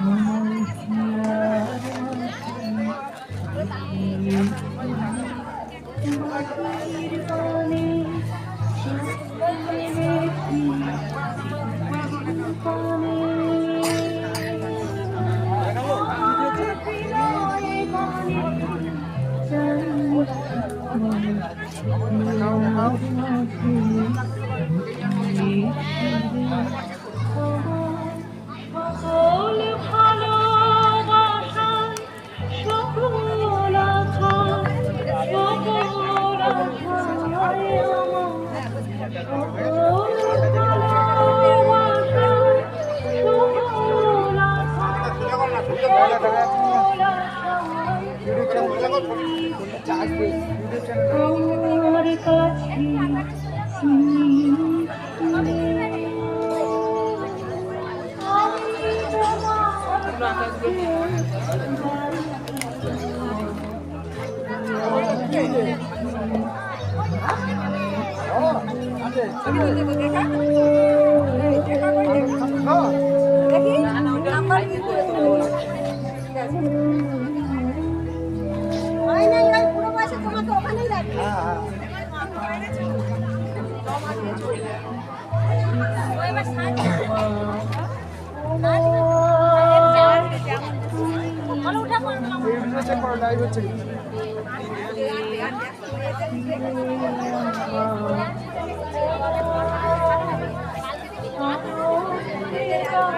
음. সকল ভালোবাসা সকল আশা সকল আশায় আমার কাছে পুরো বয়সে তোমাকে ওখানেই রাখবে ও এবার সাজ বলো উঠা বলো মন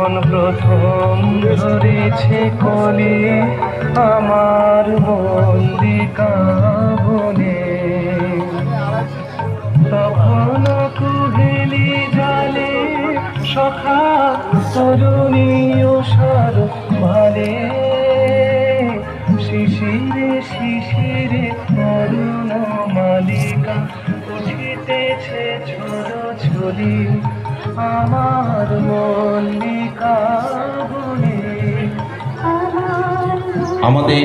যখন প্রথম ধরেছে কলে আমার মল্লিকা বনে। তখন কুহেলি জালে সখা তরুণীয় সার ভালে শিশিরে শিশিরে অরুণ মালিকা উঠিতেছে ঝোড়ো ঝুলি আমার মল্লিকা আমাদের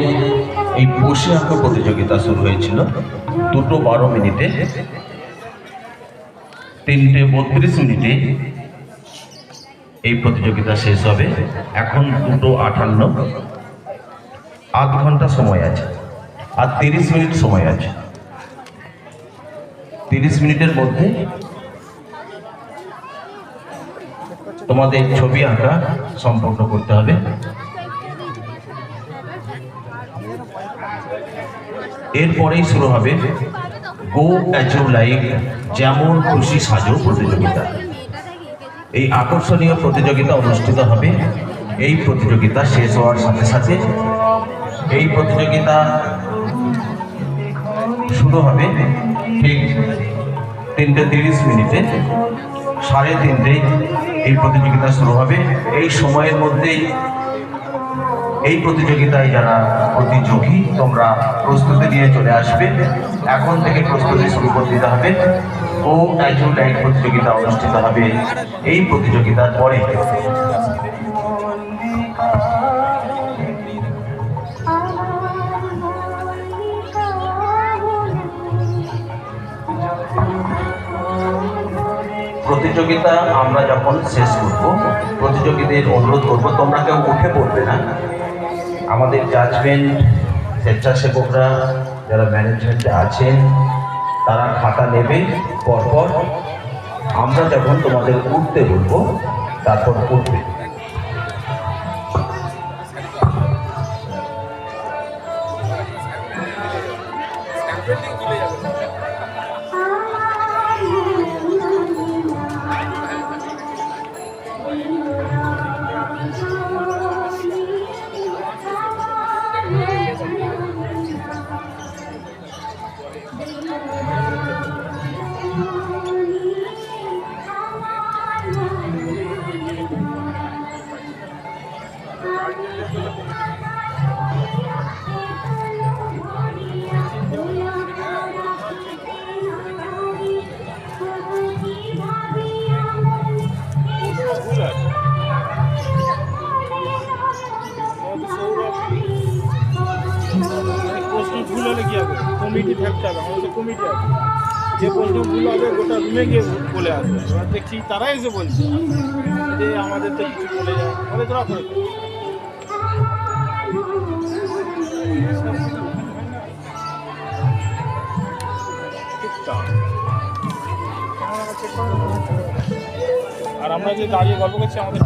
এই বসে আঁকা প্রতিযোগিতা শুরু হয়েছিল। দুটো বারো মিনিটে। তিনটে বত্রিশ মিনিটে এই প্রতিযোগিতা শেষ হবে। এখন দুটো আটান্ন আধ ঘণ্টা সময় আছে আর তিরিশ মিনিট সময় আছে। তিরিশ মিনিটের মধ্যে তোমাদের ছবি আঁকা সম্পন্ন করতে হবে। এরপরেই শুরু হবে গো অ্যাজ ইউ লাইক যেমন খুশি সাজো প্রতিযোগিতা। এই আকর্ষণীয় প্রতিযোগিতা অনুষ্ঠিত হবে। এই প্রতিযোগিতা শেষ হওয়ার সাথে সাথে এই প্রতিযোগিতা শুরু হবে ঠিক তিনটে তিরিশ মিনিটে, সাড়ে তিনটেই এই প্রতিযোগিতা শুরু হবে। এই সময়ের মধ্যেই এই প্রতিযোগিতায় যারা প্রতিযোগী তোমরা প্রস্তুতি নিয়ে চলে আসবে। এখন থেকে প্রস্তুতি শুরু করে দিতে হবে। ও অ্যাজুল লাইট প্রতিযোগিতা অনুষ্ঠিত হবে এই প্রতিযোগিতার পরে। প্রতিযোগিতা আমরা যখন শেষ করব, প্রতিযোগীদের অনুরোধ করব, তোমরা কেউ উঠে পড়বে না। আমাদের জাজমেন্ট স্বেচ্ছাসেবকরা যারা ম্যানেজমেন্টে আছেন, তারা খাতা নেবে পরপর। আমরা যখন তোমাদের উঠতে বলব, তারপর উঠবে। প্রশ্ন ভুল হলে কি হবে? কমিটি থাকতে হবে আমাদের কমিটি আছে। যে প্রশ্ন ভুল হবে, গোটা রুমে গিয়ে বলে আসবে। এবার দেখছি তারা এসে বলছে যে আমাদের তো কিছু বলে যায় তোরা করে আর আমরা যে দাঁড়িয়ে গল্প করছি, আমাদের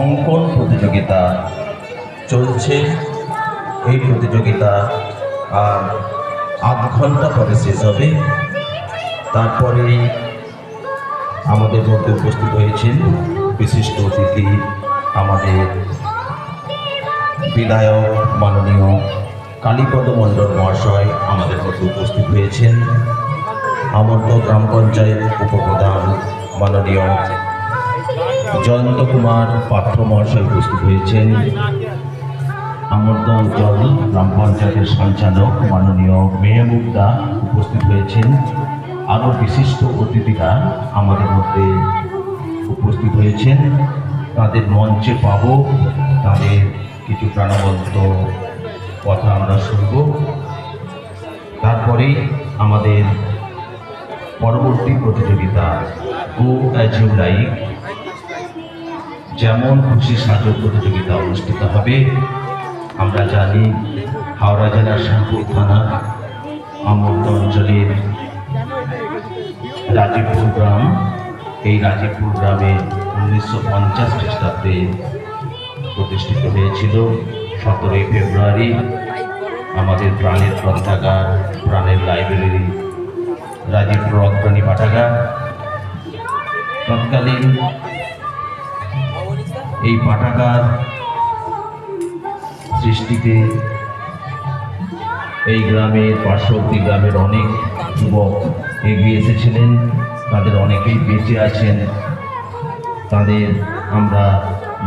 অঙ্কন প্রতিযোগিতা চলছে। এই প্রতিযোগিতা আর আধ ঘণ্টা পরে শেষ হবে। তারপরেই আমাদের মধ্যে উপস্থিত হয়েছেন বিশিষ্ট অতিথি, আমাদের বিধায়ক মাননীয় কালীপদ মণ্ডল মহাশয় আমাদের মধ্যে উপস্থিত হয়েছেন। আমর্ত গ্রাম পঞ্চায়েত উপপ্রধান মাননীয় জয়ন্ত কুমার পাত্র মহাশয় উপস্থিত হয়েছেন। আমর্দ অঞ্চল গ্রাম পঞ্চায়েতের সঞ্চালক, মাননীয় মেহবুবদা উপস্থিত হয়েছেন। আরও বিশিষ্ট অতিথিরা আমাদের মধ্যে উপস্থিত হয়েছেন। তাদের মঞ্চে পাব, তাদের কিছু প্রাণবন্ত কথা আমরা শুনব। তারপরে আমাদের পরবর্তী প্রতিযোগিতা গো অ্যাজ ইউ লাইক যেমন খুশি সাজো প্রতিযোগিতা অনুষ্ঠিত হবে আমরা জানি হাওড়া জেলার শাহপুর থানা আমর্দ অঞ্চলের রাজীবপুর গ্রাম। এই রাজীবপুর গ্রামে উনিশশো পঞ্চাশ খ্রিস্টাব্দে প্রতিষ্ঠিত হয়েছিল। সতেরোই ফেব্রুয়ারি আমাদের প্রাণের গ্রন্থাগার, প্রাণের লাইব্রেরি, রাজীবপুর অগ্রণী পাঠাগার। তৎকালীন এই পাঠাগার সৃষ্টিতে এই গ্রামের পার্শ্ববর্তী গ্রামের অনেক যুবক এগিয়ে এসেছিলেন, তাদের অনেকেই বেঁচে আছেন, তাদের আমরা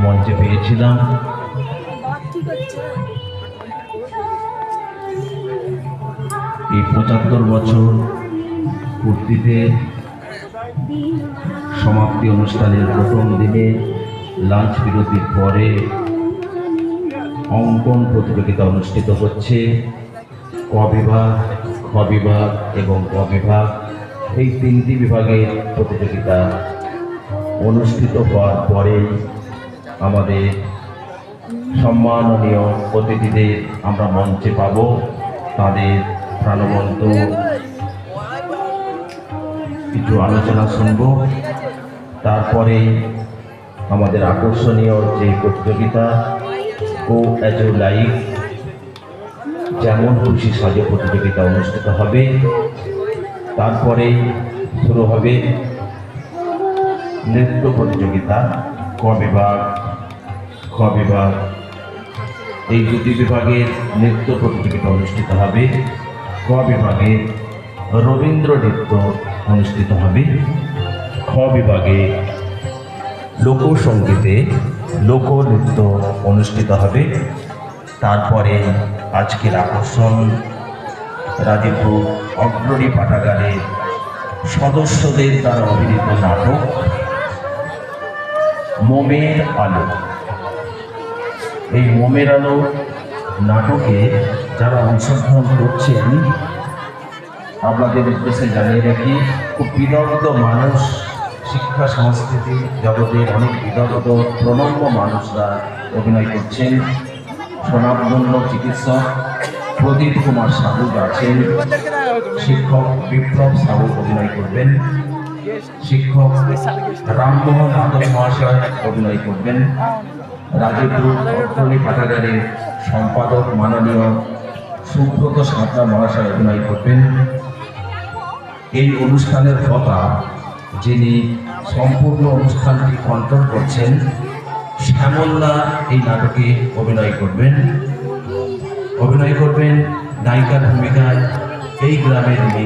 মঞ্চে পেয়েছিলাম। এই পঁচাত্তর বছর পূর্তিতে সমাপ্তি অনুষ্ঠানের প্রথম দিনে লাঞ্চ বিরতির পরে অঙ্কন প্রতিযোগিতা অনুষ্ঠিত হচ্ছে। ক বিভাগ, খ বিভাগ এবং ক বিভাগ। এই তিনটি বিভাগের প্রতিযোগিতা অনুষ্ঠিত হওয়ার পরেই আমাদের সম্মাননীয় অতিথিদের আমরা মঞ্চে পাব। তাদের প্রাণবন্ত কিছু আলোচনা শুনব। তারপরে আমাদের আকর্ষণীয় যে প্রতিযোগিতা ও অ্যাজ লাইভ যেমন খুশি সাজে প্রতিযোগিতা অনুষ্ঠিত হবে, তারপরে শুরু হবে নৃত্য প্রতিযোগিতা ক বিভাগ খ বিভাগ এই দুটি বিভাগের নৃত্য প্রতিযোগিতা অনুষ্ঠিত হবে ক বিভাগে রবীন্দ্র নৃত্য অনুষ্ঠিত হবে খ বিভাগে লোকসঙ্গীতে লোকনৃত্য অনুষ্ঠিত হবে। তারপরে আজকের আকর্ষণ রাজীবপুর অগ্রণী পাঠাগারের সদস্যদের দ্বারা অভিনীত নাটক, মোমের আলো। এই মোমের আলো নাটকে যারা অংশগ্রহণ করছেন, আপনাদের উদ্দেশ্যে জানিয়ে রাখি, খুব বিদগ্ধ মানুষ শিক্ষা সংস্কৃতি জগতের অনেক বিদগ্ধ প্রণম্য মানুষরা অভিনয় করছেন। স্বনামধন্য চিকিৎসক প্রদীপ কুমার সাহু আছেন। শিক্ষক বিপ্লব সাহু অভিনয় করবেন। শিক্ষক রামমোহন আদম মহাশয় অভিনয় করবেন। রাজীবপুর পাঠাগারের সম্পাদক মাননীয় সুব্রত সাঁতরা মহাশয় অভিনয় করবেন। এই অনুষ্ঠানের কথা যিনি সম্পূর্ণ অনুষ্ঠানটি কন্ট্রোল করছেন শ্যামল্লা এই নাটকে অভিনয় করবেন। অভিনয় করবেন নায়িকার ভূমিকায় এই গ্রামের মেয়ে।